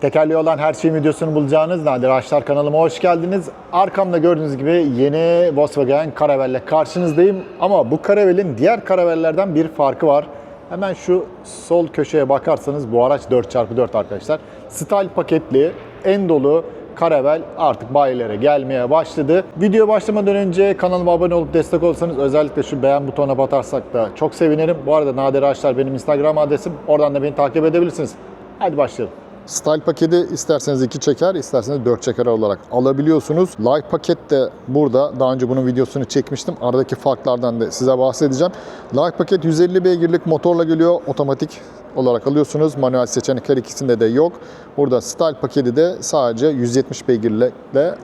Tekerleği olan her şeyin videosunu bulacağınız Nadir Ağaçlar kanalıma hoş geldiniz. Arkamda gördüğünüz gibi yeni Volkswagen Caravelle karşınızdayım. Ama bu Caravelle'in diğer Caravelle'lerden bir farkı var. Hemen şu sol köşeye bakarsanız bu araç 4x4 arkadaşlar. Style paketli, en dolu Caravelle artık bayilere gelmeye başladı. Video başlamadan önce kanalıma abone olup destek olursanız özellikle şu beğen butonuna batarsak da çok sevinirim. Bu arada Nadir Ağaçlar benim Instagram adresim. Oradan da beni takip edebilirsiniz. Hadi başlayalım. Style paketi isterseniz 2 çeker, isterseniz 4 çeker olarak alabiliyorsunuz. Light paket de burada. Daha önce bunun videosunu çekmiştim. Aradaki farklardan da size bahsedeceğim. Light paket 150 beygirlik motorla geliyor. Otomatik olarak alıyorsunuz. Manuel seçenek her ikisinde de yok. Burada Style paketi de sadece 170 beygirle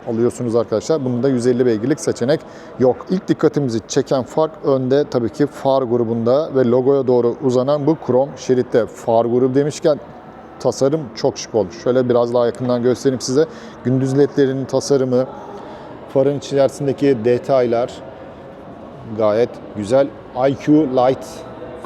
alıyorsunuz arkadaşlar. Bunda 150 beygirlik seçenek yok. İlk dikkatimizi çeken fark önde tabii ki far grubunda ve logoya doğru uzanan bu krom şeritte. Far grubu demişken tasarım çok şık olmuş. Şöyle biraz daha yakından göstereyim size. Gündüz ledlerinin tasarımı, farın içerisindeki detaylar gayet güzel. IQ Light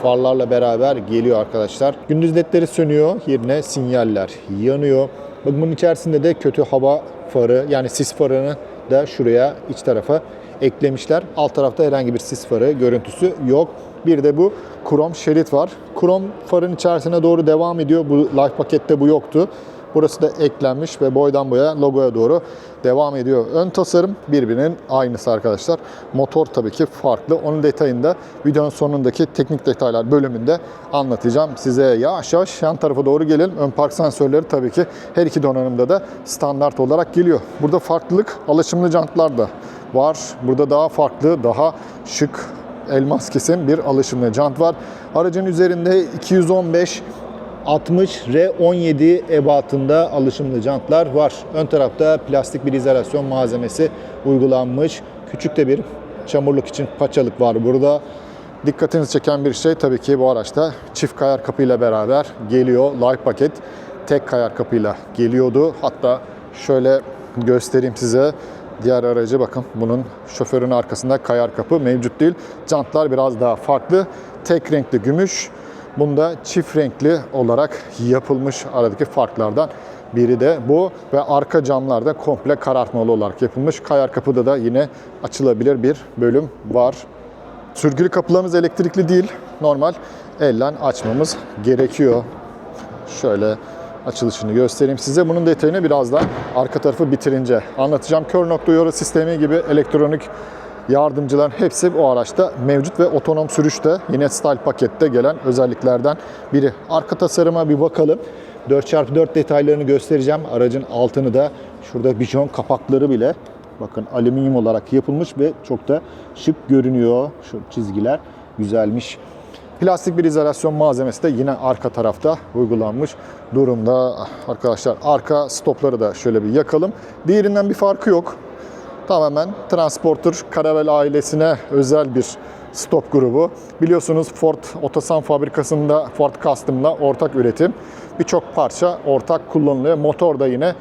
farlarla beraber geliyor arkadaşlar. Gündüz ledleri sönüyor, yerine sinyaller yanıyor. Bakın bunun içerisinde de kötü hava farı yani sis farını da şuraya iç tarafa eklemişler. Alt tarafta herhangi bir sis farı görüntüsü yok. Bir de bu krom şerit var. Krom farın içerisine doğru devam ediyor. Bu life pakette bu yoktu. Burası da eklenmiş ve boydan boya logoya doğru devam ediyor. Ön tasarım birbirinin aynısı arkadaşlar. Motor tabii ki farklı. Onun detayını da videonun sonundaki teknik detaylar bölümünde anlatacağım. Size yavaş yavaş yan tarafa doğru gelelim. Ön park sensörleri tabii ki her iki donanımda da standart olarak geliyor. Burada farklılık alışımlı jantlar da var. Burada daha farklı, daha şık elmas kesim bir alışımlı jant var. Aracın üzerinde 215 60 R17 ebatında alışımlı jantlar var. Ön tarafta plastik bir izolasyon malzemesi uygulanmış. Küçük de bir çamurluk için paçalık var burada. Dikkatinizi çeken bir şey tabii ki bu araçta çift kayar kapıyla beraber geliyor. Light paket tek kayar kapıyla geliyordu. Hatta şöyle göstereyim size. Diğer aracı bakın bunun şoförün arkasında kayar kapı mevcut değil. Jantlar biraz daha farklı. Tek renkli gümüş. Bunda çift renkli olarak yapılmış aradaki farklardan biri de bu ve arka camlar da komple karartmalı olarak yapılmış. Kayar kapıda da yine açılabilir bir bölüm var. Sürgülü kapılarımız elektrikli değil. Normal elle açmamız gerekiyor. Şöyle açılışını göstereyim size. Bunun detayını biraz daha arka tarafı bitirince anlatacağım. Kör nokta uyarı sistemi gibi elektronik yardımcıların hepsi bu araçta mevcut ve otonom sürüşte yine Style pakette gelen özelliklerden biri. Arka tasarıma bir bakalım. 4x4 detaylarını göstereceğim. Aracın altını da şurada bijon kapakları bile bakın alüminyum olarak yapılmış ve çok da şık görünüyor. Şu çizgiler güzelmiş. Plastik bir izolasyon malzemesi de yine arka tarafta uygulanmış durumda. Arkadaşlar arka stopları da şöyle bir yakalım. Diğerinden bir farkı yok. Tamamen Transporter Caravelle ailesine özel bir stop grubu. Biliyorsunuz Ford Otosan fabrikasında Ford Custom'la ortak üretim. Birçok parça ortak kullanılıyor. Motor da yine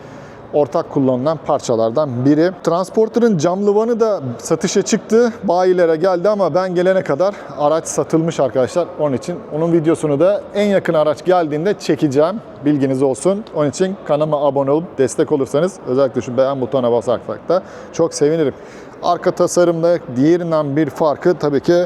ortak kullanılan parçalardan biri. Transporter'ın cam vanı da satışa çıktı. Bayilere geldi ama ben gelene kadar araç satılmış arkadaşlar. Onun için onun videosunu da en yakın araç geldiğinde çekeceğim. Bilginiz olsun. Onun için kanalıma abone olup destek olursanız özellikle şu beğen butonuna basarsak da çok sevinirim. Arka tasarımda diğerinden bir farkı tabii ki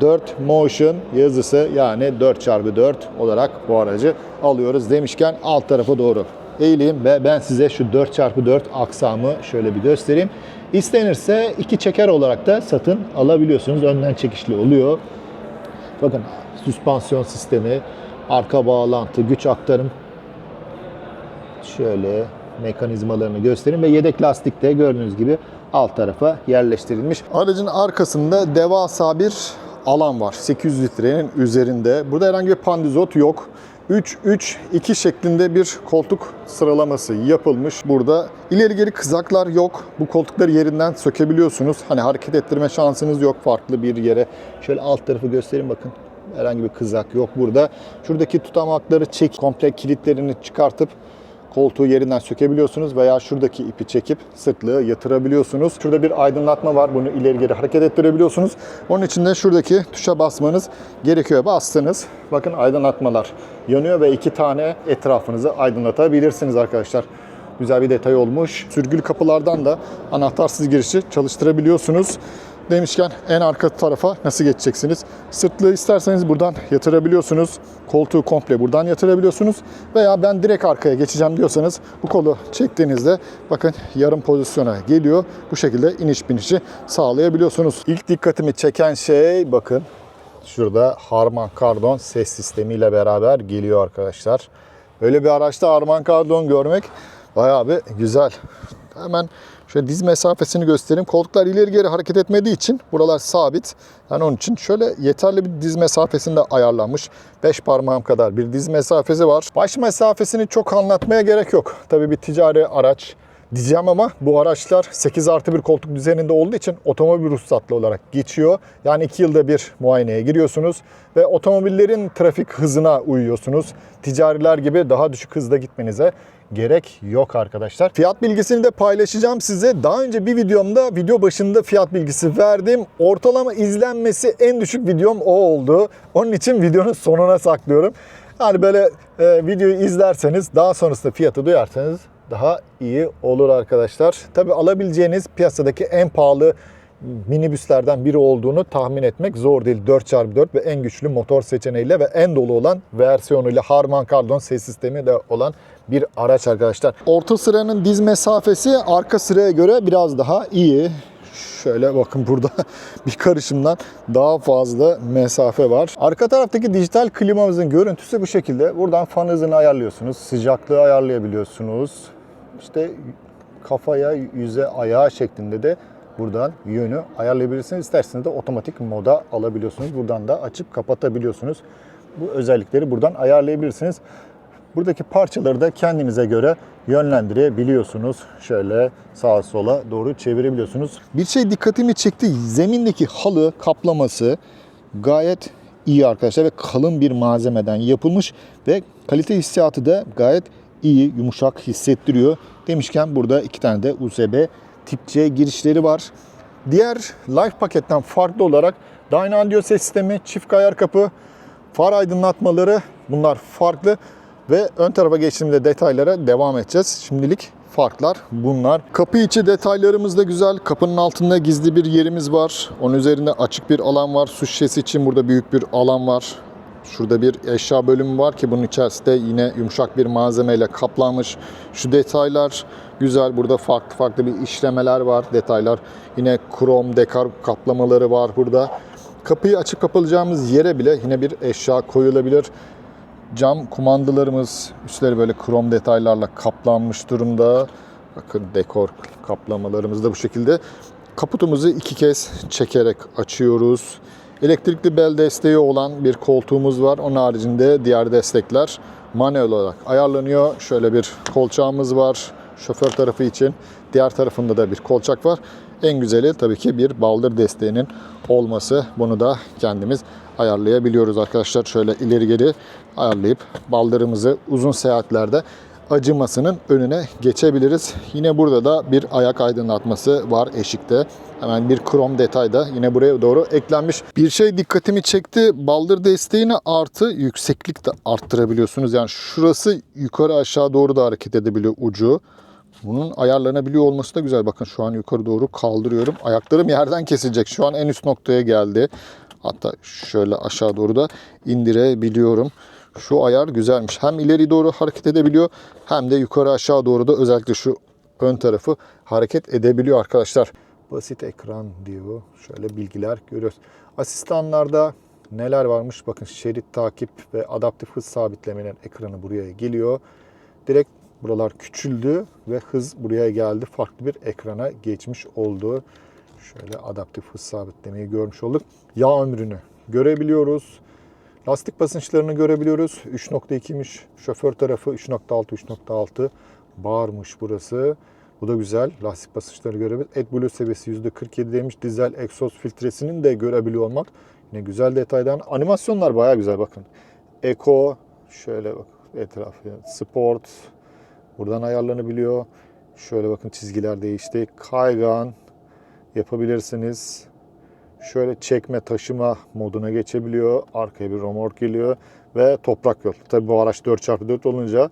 4 Motion yazısı yani 4x4 olarak bu aracı alıyoruz demişken alt tarafa doğru eğileyim ve ben size şu 4x4 aksamı şöyle bir göstereyim. İstenirse iki çeker olarak da satın alabiliyorsunuz. Önden çekişli oluyor. Bakın süspansiyon sistemi, arka bağlantı, güç aktarım. Şöyle mekanizmalarını göstereyim ve yedek lastik de gördüğünüz gibi alt tarafa yerleştirilmiş. Aracın arkasında devasa bir alan var. 800 litrenin üzerinde. Burada herhangi bir pandizot yok. 3-3-2 şeklinde bir koltuk sıralaması yapılmış. Burada ileri geri kızaklar yok. Bu koltukları yerinden sökebiliyorsunuz. Hani hareket ettirme şansınız yok farklı bir yere. Şöyle alt tarafı göstereyim bakın. Herhangi bir kızak yok burada. Şuradaki tutamakları çek, komple kilitlerini çıkartıp koltuğu yerinden sökebiliyorsunuz veya şuradaki ipi çekip sırtlığı yatırabiliyorsunuz. Şurada bir aydınlatma var. Bunu ileri geri hareket ettirebiliyorsunuz. Onun için de şuradaki tuşa basmanız gerekiyor. Bastınız. Bakın aydınlatmalar yanıyor ve iki tane etrafınızı aydınlatabilirsiniz arkadaşlar. Güzel bir detay olmuş. Sürgülü kapılardan da anahtarsız girişi çalıştırabiliyorsunuz. Demişken en arka tarafa nasıl geçeceksiniz? Sırtlığı isterseniz buradan yatırabiliyorsunuz. Koltuğu komple buradan yatırabiliyorsunuz. Veya ben direkt arkaya geçeceğim diyorsanız bu kolu çektiğinizde bakın yarım pozisyona geliyor. Bu şekilde iniş binişi sağlayabiliyorsunuz. İlk dikkatimi çeken şey bakın şurada Harman Kardon ses sistemiyle beraber geliyor arkadaşlar. Böyle bir araçta Harman Kardon görmek bayağı bir güzel. Hemen şöyle diz mesafesini göstereyim. Koltuklar ileri geri hareket etmediği için buralar sabit. Yani onun için şöyle yeterli bir diz mesafesinde ayarlanmış. 5 parmağım kadar bir diz mesafesi var. Baş mesafesini çok anlatmaya gerek yok. Tabii bir ticari araç diyeceğim ama bu araçlar 8 artı bir koltuk düzeninde olduğu için otomobil ruhsatlı olarak geçiyor. Yani 2 yılda bir muayeneye giriyorsunuz ve otomobillerin trafik hızına uyuyorsunuz. Ticariler gibi daha düşük hızda gitmenize gerek yok arkadaşlar. Fiyat bilgisini de paylaşacağım size. Daha önce bir videomda video başında fiyat bilgisi verdim. Ortalama izlenmesi en düşük videom o oldu. Onun için videonun sonuna saklıyorum. Yani böyle e, videoyu izlerseniz daha sonrasında fiyatı duyarsanız daha iyi olur arkadaşlar. Tabi alabileceğiniz piyasadaki en pahalı minibüslerden biri olduğunu tahmin etmek zor değil. 4x4 ve en güçlü motor seçeneğiyle ve en dolu olan versiyonuyla Harman Kardon ses sistemi de olan bir araç arkadaşlar. Orta sıranın diz mesafesi arka sıraya göre biraz daha iyi. Şöyle bakın burada bir karışımdan daha fazla mesafe var. Arka taraftaki dijital klimamızın görüntüsü bu şekilde. Buradan fan hızını ayarlıyorsunuz. Sıcaklığı ayarlayabiliyorsunuz. İşte kafaya, yüze, ayağa şeklinde de buradan yönü ayarlayabilirsiniz. İsterseniz de otomatik moda alabiliyorsunuz. Buradan da açıp kapatabiliyorsunuz. Bu özellikleri buradan ayarlayabilirsiniz. Buradaki parçaları da kendinize göre yönlendirebiliyorsunuz. Şöyle sağa sola doğru çevirebiliyorsunuz. Bir şey dikkatimi çekti. Zemindeki halı kaplaması gayet iyi arkadaşlar ve kalın bir malzemeden yapılmış ve kalite hissiyatı da gayet iyi, yumuşak hissettiriyor. Demişken burada iki tane de USB tip C girişleri var. Diğer Life paketten farklı olarak Dyna ses sistemi, çift kayar kapı, far aydınlatmaları bunlar farklı. Ve ön tarafa geçtiğimde detaylara devam edeceğiz. Şimdilik farklar bunlar. Kapı içi detaylarımız da güzel. Kapının altında gizli bir yerimiz var. Onun üzerinde açık bir alan var. Su şişesi için burada büyük bir alan var. Şurada bir eşya bölümü var ki bunun içerisinde yine yumuşak bir malzemeyle kaplanmış. Şu detaylar güzel. Burada farklı farklı bir işlemeler var. Detaylar yine krom dekar kaplamaları var burada. Kapıyı açıp kapatacağımız yere bile yine bir eşya koyulabilir. Cam kumandalarımız üstleri böyle krom detaylarla kaplanmış durumda. Bakın dekor kaplamalarımız da bu şekilde. Kaputumuzu iki kez çekerek açıyoruz. Elektrikli bel desteği olan bir koltuğumuz var. Onun haricinde diğer destekler manuel olarak ayarlanıyor. Şöyle bir kolçağımız var şoför tarafı için. Diğer tarafında da bir kolçak var. En güzeli tabii ki bir baldır desteğinin olması. Bunu da kendimiz ayarlayabiliyoruz arkadaşlar. Şöyle ileri geri ayarlayıp baldırımızı uzun seyahatlerde acımasının önüne geçebiliriz. Yine burada da bir ayak aydınlatması var eşikte. Hemen bir krom detay da yine buraya doğru eklenmiş. Bir şey dikkatimi çekti. Baldır desteğini artı yükseklik de arttırabiliyorsunuz. Yani şurası yukarı aşağı doğru da hareket edebiliyor ucu. Bunun ayarlanabiliyor olması da güzel. Bakın şu an yukarı doğru kaldırıyorum. Ayaklarım yerden kesilecek. Şu an en üst noktaya geldi. Hatta şöyle aşağı doğru da indirebiliyorum. Şu ayar güzelmiş. Hem ileri doğru hareket edebiliyor hem de yukarı aşağı doğru da özellikle şu ön tarafı hareket edebiliyor arkadaşlar. Basit ekran diyor. Şöyle bilgiler görüyoruz. Asistanlarda neler varmış? Bakın şerit takip ve adaptif hız sabitlemenin ekranı buraya geliyor. Direkt buralar küçüldü ve hız buraya geldi. Farklı bir ekrana geçmiş oldu. Şöyle adaptif hız sabitlemeyi görmüş olduk. Yağ ömrünü görebiliyoruz. Lastik basınçlarını görebiliyoruz. 3.2'miş. Şoför tarafı 3.6, 3.6. Bağırmış burası. Bu da güzel. Lastik basınçları görebiliriz. AdBlue seviyesi %47 demiş. Dizel egzoz filtresinin de görebiliyor olmak. Yine güzel detaydan. Animasyonlar baya güzel bakın. Eco, şöyle bak etrafı. Sport, buradan ayarlanabiliyor. Şöyle bakın çizgiler değişti. Kaygan yapabilirsiniz. Şöyle çekme taşıma moduna geçebiliyor. Arkaya bir romork geliyor ve toprak yol. Tabii bu araç 4x4 olunca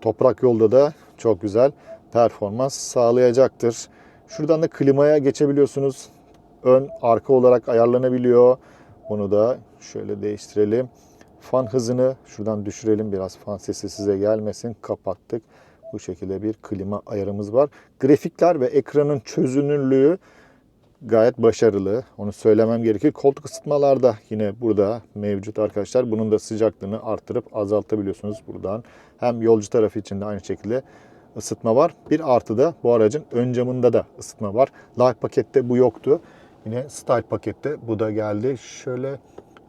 toprak yolda da çok güzel performans sağlayacaktır. Şuradan da klimaya geçebiliyorsunuz. Ön arka olarak ayarlanabiliyor. Bunu da şöyle değiştirelim. Fan hızını şuradan düşürelim. Biraz fan sesi size gelmesin. Kapattık. Bu şekilde bir klima ayarımız var. Grafikler ve ekranın çözünürlüğü gayet başarılı. Onu söylemem gerekir. Koltuk ısıtmalar da yine burada mevcut arkadaşlar. Bunun da sıcaklığını arttırıp azaltabiliyorsunuz buradan. Hem yolcu tarafı için de aynı şekilde ısıtma var. Bir artı da bu aracın ön camında da ısıtma var. Light pakette bu yoktu. Yine Style pakette bu da geldi. Şöyle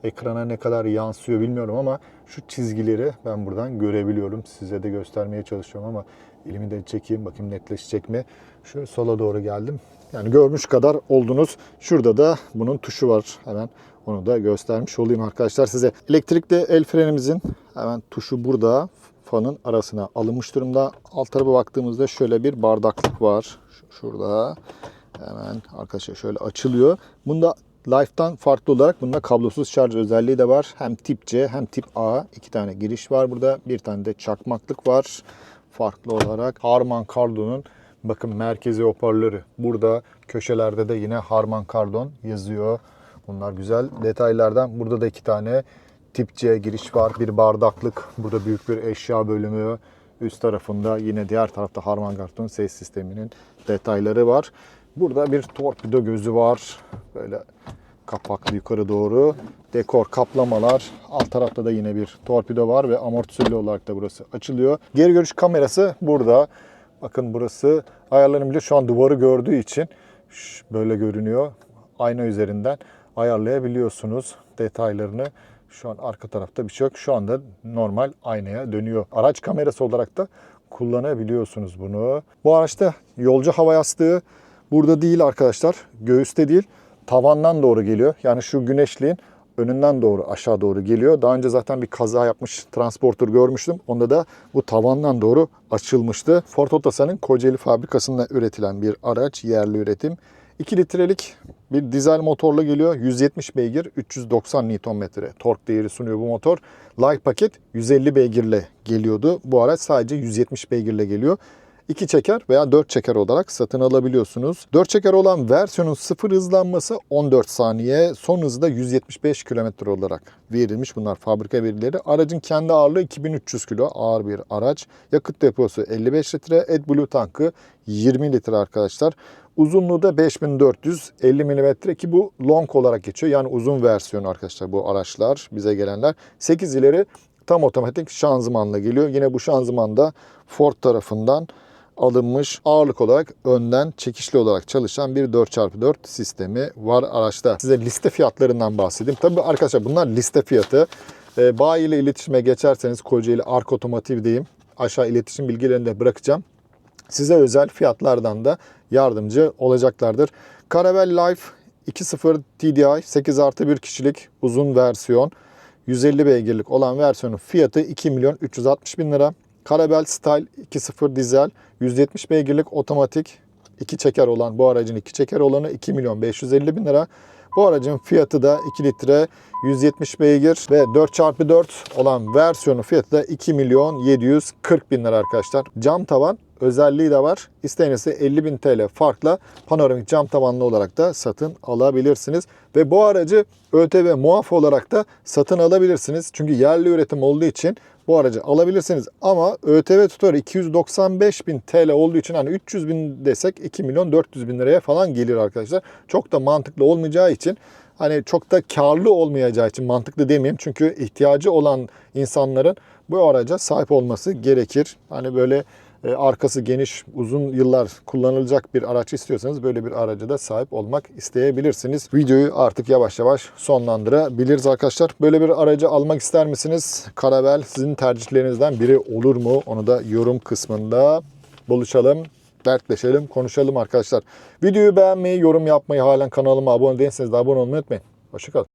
ekrana ne kadar yansıyor bilmiyorum ama şu çizgileri ben buradan görebiliyorum. Size de göstermeye çalışıyorum ama elimi de çekeyim bakayım netleşecek mi. Şöyle sola doğru geldim. Yani görmüş kadar oldunuz. Şurada da bunun tuşu var. Hemen onu da göstermiş olayım arkadaşlar size. Elektrikli el frenimizin hemen tuşu burada. Fanın arasına alınmış durumda. Alt tarafa baktığımızda şöyle bir bardaklık var. Şu- Şurada. Hemen arkadaşlar şöyle açılıyor. Bunda Life'dan farklı olarak bunda kablosuz şarj özelliği de var. Hem tip C hem tip A. iki tane giriş var burada. Bir tane de çakmaklık var. Farklı olarak Harman Kardon'un bakın merkezi hoparlörü. Burada köşelerde de yine Harman Kardon yazıyor. Bunlar güzel detaylardan. Burada da iki tane tip C giriş var. Bir bardaklık. Burada büyük bir eşya bölümü. Üst tarafında yine diğer tarafta Harman Kardon ses sisteminin detayları var. Burada bir torpido gözü var. Böyle kapaklı yukarı doğru. Dekor kaplamalar. Alt tarafta da yine bir torpido var ve amortisörlü olarak da burası açılıyor. Geri görüş kamerası burada. Bakın burası ayarlanabiliyor. Şu an duvarı gördüğü için böyle görünüyor. Ayna üzerinden ayarlayabiliyorsunuz detaylarını. Şu an arka tarafta bir şey yok. Şu anda normal aynaya dönüyor. Araç kamerası olarak da kullanabiliyorsunuz bunu. Bu araçta yolcu hava yastığı burada değil arkadaşlar. Göğüste değil. Tavandan doğru geliyor. Yani şu güneşliğin önünden doğru aşağı doğru geliyor. Daha önce zaten bir kaza yapmış transporter görmüştüm. Onda da bu tavandan doğru açılmıştı. Ford Otosan'ın Kocaeli fabrikasında üretilen bir araç, yerli üretim. 2 litrelik bir dizel motorla geliyor. 170 beygir, 390 Nm tork değeri sunuyor bu motor. Light paket 150 beygirle geliyordu. Bu araç sadece 170 beygirle geliyor. 2 çeker veya 4 çeker olarak satın alabiliyorsunuz. 4 çeker olan versiyonun sıfır hızlanması 14 saniye, son hızı da 175 km olarak verilmiş. Bunlar fabrika verileri. Aracın kendi ağırlığı 2300 kilo ağır bir araç. Yakıt deposu 55 litre, AdBlue tankı 20 litre arkadaşlar. Uzunluğu da 5450 mm ki bu long olarak geçiyor. Yani uzun versiyonu arkadaşlar bu araçlar bize gelenler. 8 ileri tam otomatik şanzımanla geliyor. Yine bu şanzıman da Ford tarafından alınmış ağırlık olarak önden çekişli olarak çalışan bir 4x4 sistemi var araçta. Size liste fiyatlarından bahsedeyim. Tabii arkadaşlar bunlar liste fiyatı. E, bayi ile iletişime geçerseniz Kocaeli Ark Otomotiv'deyim. Aşağı iletişim bilgilerini de bırakacağım. Size özel fiyatlardan da yardımcı olacaklardır. Caravelle Life 2.0 TDI 8 artı 1 kişilik uzun versiyon 150 beygirlik olan versiyonun fiyatı 2 milyon 360 bin lira. Caravelle Style 2.0 dizel 170 beygirlik otomatik 2 çeker olan bu aracın 2 çeker olanı 2 milyon 550 bin lira. Bu aracın fiyatı da 2 litre 170 beygir ve 4x4 olan versiyonu fiyatı da 2 milyon 740 bin lira arkadaşlar. Cam tavan özelliği de var. İsteyenizse 50 bin TL farkla panoramik cam tavanlı olarak da satın alabilirsiniz. Ve bu aracı ÖTV muaf olarak da satın alabilirsiniz. Çünkü yerli üretim olduğu için bu aracı alabilirsiniz. Ama ÖTV tutarı 295 bin TL olduğu için hani 300 bin desek 2 milyon 400 bin liraya falan gelir arkadaşlar. Çok da mantıklı olmayacağı için hani çok da karlı olmayacağı için mantıklı demeyeyim. Çünkü ihtiyacı olan insanların bu araca sahip olması gerekir. Hani böyle arkası geniş, uzun yıllar kullanılacak bir araç istiyorsanız böyle bir araca da sahip olmak isteyebilirsiniz. Videoyu artık yavaş yavaş sonlandırabiliriz arkadaşlar. Böyle bir aracı almak ister misiniz? Karavel sizin tercihlerinizden biri olur mu? Onu da yorum kısmında buluşalım dertleşelim, konuşalım arkadaşlar. Videoyu beğenmeyi, yorum yapmayı, halen kanalıma abone değilseniz de abone olmayı unutmayın. Hoşçakalın.